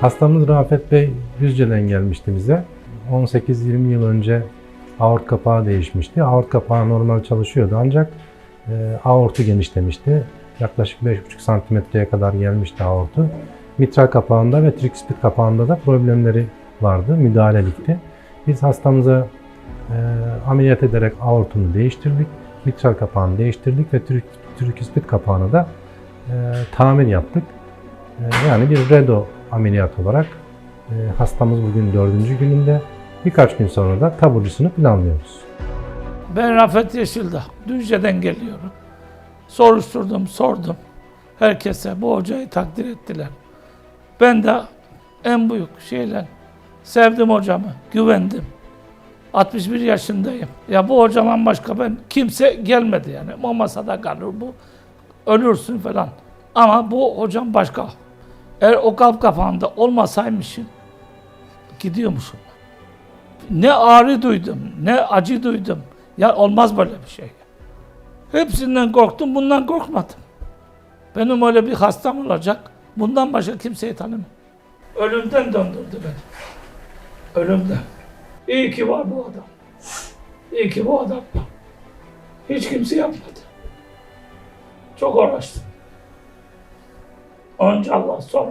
Hastamız Rafet Bey Düzce'den gelmişti bize. 18-20 yıl önce aort kapağı değişmişti. Aort kapağı normal çalışıyordu ancak e, aortu genişlemişti. Yaklaşık 5,5 santimetreye kadar gelmişti aortu. Mitral kapağında ve tricuspid kapağında da problemleri vardı, müdahalelikti. Biz hastamıza e, ameliyat ederek aortunu değiştirdik, mitral kapağını değiştirdik ve tri- tricuspid kapağını da e, tamir yaptık. E, yani bir redo ameliyat olarak e, hastamız bugün dördüncü gününde. Birkaç gün sonra da taburcusunu planlıyoruz. Ben Rafet Yeşildağ. Düzce'den geliyorum. Soruşturdum, sordum. Herkese bu hocayı takdir ettiler. Ben de en büyük şeyle sevdim hocamı, güvendim. 61 yaşındayım. Ya bu hocadan başka ben kimse gelmedi yani. O masada kalır bu. Ölürsün falan. Ama bu hocam başka. Eğer o kalp kapağında olmasaymışım gidiyormuşum. Ne ağrı duydum, ne acı duydum. Ya olmaz böyle bir şey. Hepsinden korktum, bundan korkmadım. Benim öyle bir hastam olacak. Bundan başka kimseyi tanımam. Ölümden döndürdü beni. Ölümden. İyi ki var bu adam. İyi ki bu adam. Hiç kimse yapmadı. Çok uğraştım. Önce Allah sonra.